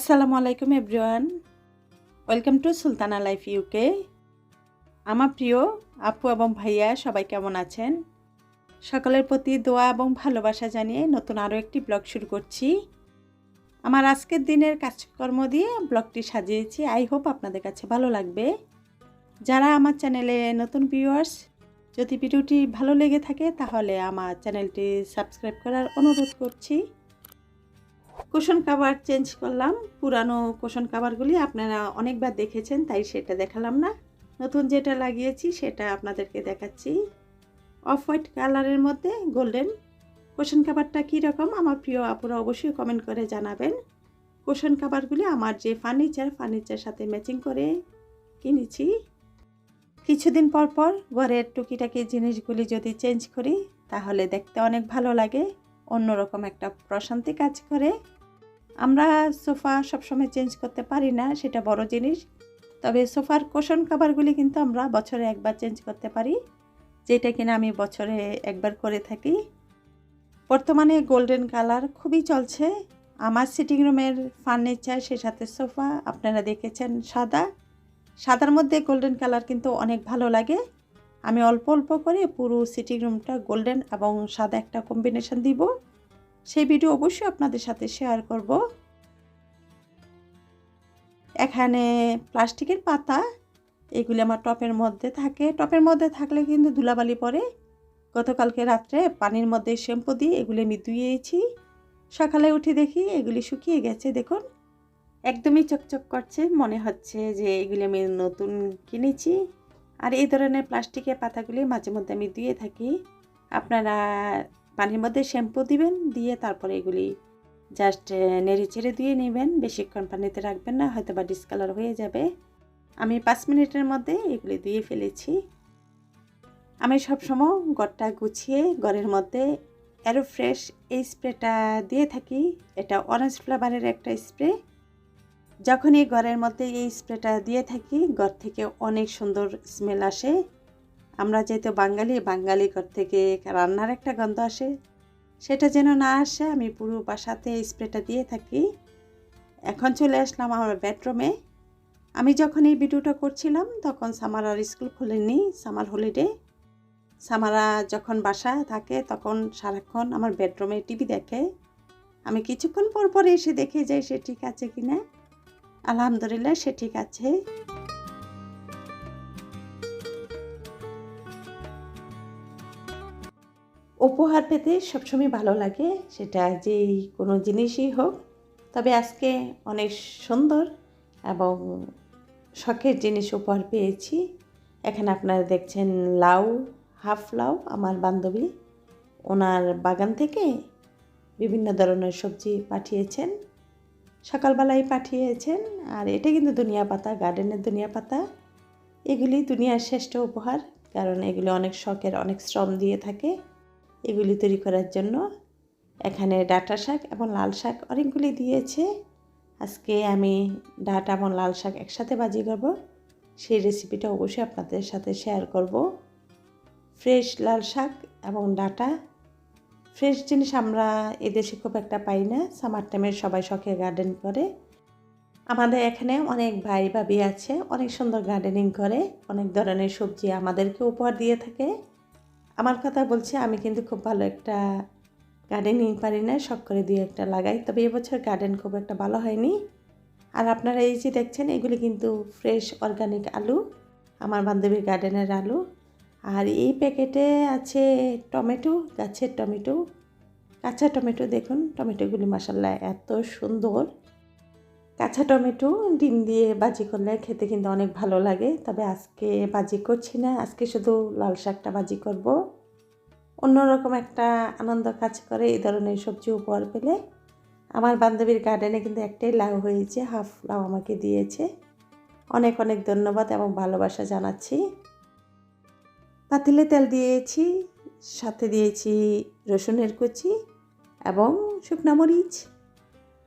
আসসালামু আলাইকুম everyone. Welcome to Sultana life UK আমার প্রিয় আপু এবং ভাইয়া, সবাই কেমন আছেন? সকলের প্রতি দোয়া এবং ভালোবাসা জানিয়ে নতুন আরও একটি ব্লগ শুরু করছি। আমার আজকের দিনের কাজকর্ম দিয়ে ব্লগটি সাজিয়েছি। আই হোপ আপনাদের কাছে ভালো লাগবে। যারা আমার চ্যানেলে নতুন ভিউয়ার্স যদি ভিডিওটি ভালো লেগে থাকে, তাহলে আমার চ্যানেলটি সাবস্ক্রাইব করার অনুরোধ করছি। কুশন কাভার চেঞ্জ করলাম। পুরানো কুশন কাভারগুলি আপনারা অনেকবার দেখেছেন, তাই সেটা দেখালাম না। নতুন যেটা লাগিয়েছি সেটা আপনাদেরকে দেখাচ্ছি। অফ হোয়াইট কালারের মধ্যে গোল্ডেন কোশন কাভারটা কীরকম আমার প্রিয় আপুরা অবশ্যই কমেন্ট করে জানাবেন। কোশন কাভারগুলি আমার যে ফার্নিচার ফার্নিচার সাথে ম্যাচিং করে কিনেছি। কিছুদিন পর পর ঘরের টুকিটাকি জিনিসগুলি যদি চেঞ্জ করি, তাহলে দেখতে অনেক ভালো লাগে। অন্যরকম একটা প্রশান্তি কাজ করে। আমরা সোফা সবসময় চেঞ্জ করতে পারি না, সেটা বড় জিনিস। তবে সোফার কোশন কাভারগুলি কিন্তু আমরা বছরে একবার চেঞ্জ করতে পারি, যেটা কিনা আমি বছরে একবার করে থাকি। বর্তমানে গোল্ডেন কালার খুবই চলছে। আমার সিটিং রুমের ফার্নিচার, সে সাথে সোফা, আপনারা দেখেছেন সাদা। সাদার মধ্যে গোল্ডেন কালার কিন্তু অনেক ভালো লাগে। আমি অল্প অল্প করে পুরো সিটিং রুমটা গোল্ডেন এবং সাদা একটা কম্বিনেশন দিব। সেই ভিডিও অবশ্যই আপনাদের সাথে শেয়ার করব। এখানে প্লাস্টিকের পাতা, এগুলি আমার টপের মধ্যে থাকে। টপের মধ্যে থাকলে কিন্তু ধুলাবালি পড়ে গতকালকে রাত্রে পানির মধ্যে শ্যাম্পু দিয়ে এগুলি আমি ধুয়েছি। সকালে উঠে দেখি এগুলি শুকিয়ে গেছে, দেখুন। একদমই চকচক করছে, মনে হচ্ছে যে এগুলি আমি নতুন কিনেছি। আর এই ধরনের প্লাস্টিকের পাতাগুলি মাঝে মধ্যে আমি দিয়ে থাকি। আপনারা পানির মধ্যে শ্যাম্পু দিবেন, দিয়ে তারপরে এগুলি জাস্ট নেড়ে চেড়ে দিয়ে নেবেন। বেশিক্ষণ পানিতে রাখবেন না হয়তো বা ডিসকালার হয়ে যাবে। আমি পাঁচ মিনিটের মধ্যে এগুলি দিয়ে ফেলেছি। আমি সবসময় গড়টা গুছিয়ে ঘরের মধ্যে অ্যারো ফ্রেশ এই স্প্রেটা দিয়ে থাকি। এটা অরেঞ্জ ফ্লেভারের একটা স্প্রে যখনই ঘরের মধ্যে এই স্প্রেটা দিয়ে থাকি, ঘর থেকে অনেক সুন্দর স্মেল আসে। আমরা যেহেতু বাঙালি বাঙালি ঘর থেকে রান্নার একটা গন্ধ আসে। সেটা যেন না আসে, আমি পুরো বাসাতে এই স্প্রেটা দিয়ে থাকি। এখন চলে আসলাম আমার বেডরুমে আমি যখন এই ভিডিওটা করছিলাম, তখন সামারার স্কুল খুলেনি, সামার হলিডে সামারা যখন বাসায় থাকে, তখন সারাক্ষণ আমার বেডরুমে টিভি দেখে। আমি কিছুক্ষণ পর পর এসে দেখে যাই সে ঠিক আছে কিনা। আলহামদুলিল্লাহ, সে ঠিক আছে। উপহার পেতে সবসময় ভালো লাগে, সেটা যেই কোনো জিনিসই হোক। তবে আজকে অনেক সুন্দর এবং শখের জিনিস উপহার পেয়েছি। এখানে আপনারা দেখছেন লাউ, হাফ লাউ, আমার বান্ধবী। ওনার বাগান থেকে বিভিন্ন ধরনের সবজি পাঠিয়েছেন। সকালবেলায় পাঠিয়েছেন, আর এটা কিন্তু দুনিয়া পাতা গার্ডেনের দুনিয়া পাতা। এগুলি দুনিয়ার শ্রেষ্ঠ উপহার, কারণ এগুলি অনেক শখের, অনেক শ্রম দিয়ে থাকে। এগুলি তৈরি করার জন্য এখানে ডাটা শাক এবং লাল শাক অনেকগুলি দিয়েছে। আজকে আমি ডাটা এবং লাল শাক একসাথে বাজি করব। সেই রেসিপিটা অবশ্যই আপনাদের সাথে শেয়ার করব। ফ্রেশ লাল শাক এবং ডাটা ফ্রেশ জিনিস আমরা এদেশে খুব একটা পাই না। সামার টাইমে সবাই শখে গার্ডেন করে। আমাদের এখানে অনেক ভাই ভাবি আছে, অনেক সুন্দর গার্ডেনিং করে, অনেক ধরনের সবজি আমাদেরকে উপহার দিয়ে থাকে। আমার কথা বলছি, আমি কিন্তু খুব ভালো একটা গার্ডেনিং পারি না, শখ করে দিয়ে একটা লাগাই। তবে এবছর গার্ডেন খুব একটা ভালো হয়নি। আর আপনারা এই যে দেখছেন, এগুলি কিন্তু ফ্রেশ অর্গানিক আলু। আমার বান্ধবীর গার্ডেনের আলু। আর এই প্যাকেটে আছে টমেটো, গাছের টমেটো, কাঁচা টমেটো দেখুন, টমেটোগুলি মাসাল্লাহ এত সুন্দর। কাঁচা টমেটো ডিম দিয়ে বাজি করলে খেতে কিন্তু অনেক ভালো লাগে, তবে আজকে বাজি করছি না, আজকে শুধু লাল শাকটা বাজি করব। অন্যরকম একটা আনন্দ কাজ করে এই ধরনের সবজি উপহার পেলে। আমার বান্ধবীর গার্ডেনে কিন্তু একটাই লাউ হয়েছে, হাফ লাউ আমাকে দিয়েছে। অনেক অনেক ধন্যবাদ এবং ভালোবাসা জানাচ্ছি। পাতিলে তেল দিয়েছি, সাথে দিয়েছি রসুনের কুচি এবং শুকনা মরিচ।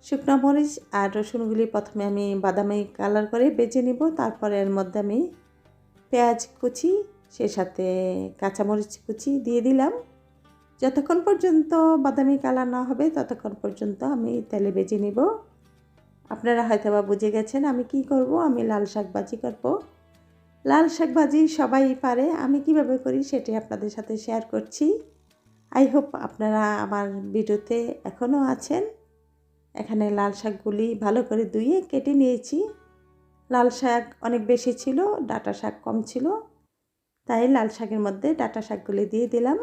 শুকনো মরিচ আর রসুনগুলি প্রথমে আমি বাদামি কালার করে বেজে নিব, তারপরে এর মধ্যে আমি পেঁয়াজ কুচি সে সাথে কাঁচামরিচ কুচি দিয়ে দিলাম। যতক্ষণ পর্যন্ত বাদামি কালার না হবে, ততক্ষণ পর্যন্ত আমি তেলে বেজে নিব। আপনারা হয়তো বা বুঝে গেছেন আমি কি করব, আমি লাল শাক ভাজি করব। লাল শাক ভাজি সবাই পারে। আমি কীভাবে করি সেটি আপনাদের সাথে শেয়ার করছি। আই হোপ আপনারা আমার ভিডিওতে এখনও আছেন। এখানে লাল শাকগুলি ভালো করে ধুয়ে কেটে নিয়েছি। লাল শাক অনেক বেশি ছিল, ডাটা শাক কম ছিল। তাই লাল শাকের মধ্যে ডাটা শাকগুলি দিয়ে দিলাম।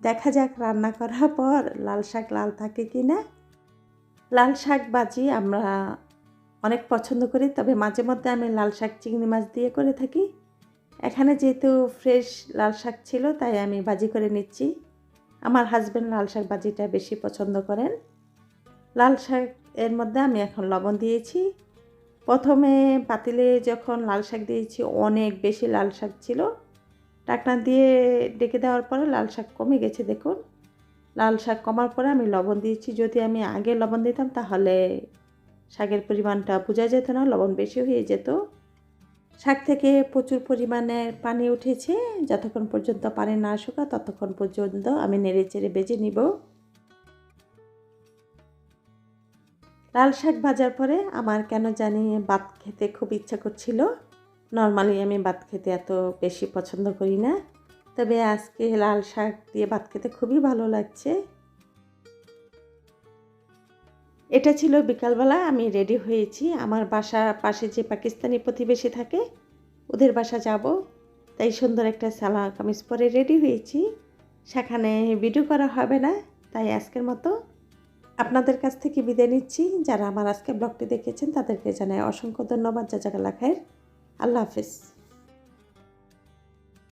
দেখা যাক রান্না করার পর লাল শাক লাল থাকে কি না লাল শাক ভাজি আমরা অনেক পছন্দ করি, তবে মাঝে মধ্যে আমি লাল শাক চিংড়ি মাছ দিয়ে করে থাকি। এখানে যেহেতু ফ্রেশ লাল শাক ছিল, তাই আমি ভাজি করে নিচ্ছি। আমার হাজব্যান্ড লাল শাক ভাজিটা বেশি পছন্দ করেন। লাল শাক এর মধ্যে আমি এখন লবণ দিয়েছি। প্রথমে পাতিলে যখন লাল শাক দিয়েছি, অনেক বেশি লাল শাক ছিল। টাকনা দিয়ে ডেকে দেওয়ার পরে লাল শাক কমে গেছে, দেখুন। লাল শাক কমার পরে আমি লবণ দিয়েছি। যদি আমি আগে লবণ দিতাম, তাহলে শাকের পরিমাণটা বোঝা যেত না, লবণ বেশি হয়ে যেত। শাক থেকে প্রচুর পরিমাণে পানি উঠেছে, যতক্ষণ পর্যন্ত পানি না শুকা ততক্ষণ পর্যন্ত আমি নেড়ে চেড়ে বেজে নিব। লাল শাক ভাজার পরে আমার কেন জানি ভাত খেতে খুব ইচ্ছা করছিল। নর্মালি আমি ভাত খেতে এত বেশি পছন্দ করি না। তবে আজকে লাল শাক দিয়ে ভাত খেতে খুবই ভালো লাগছে। এটা ছিল বিকালবেলা, আমি রেডি হয়েছি। আমার বাসা পাশে যে পাকিস্তানি প্রতিবেশী থাকে, ওদের বাসা যাব। তাই সুন্দর একটা সালা কামিজ পরে রেডি হয়েছি। সেখানে ভিডিও করা হবে না, তাই আজকের মতো। আপনাদের কাছ থেকে বিদায় নিচ্ছি। যারা আমার আজকে ব্লগটি দেখেছেন, তাদেরকে জানাই অসংখ্য ধন্যবাদ। যা জায়গা লেখায় আল্লাহ হাফিজ।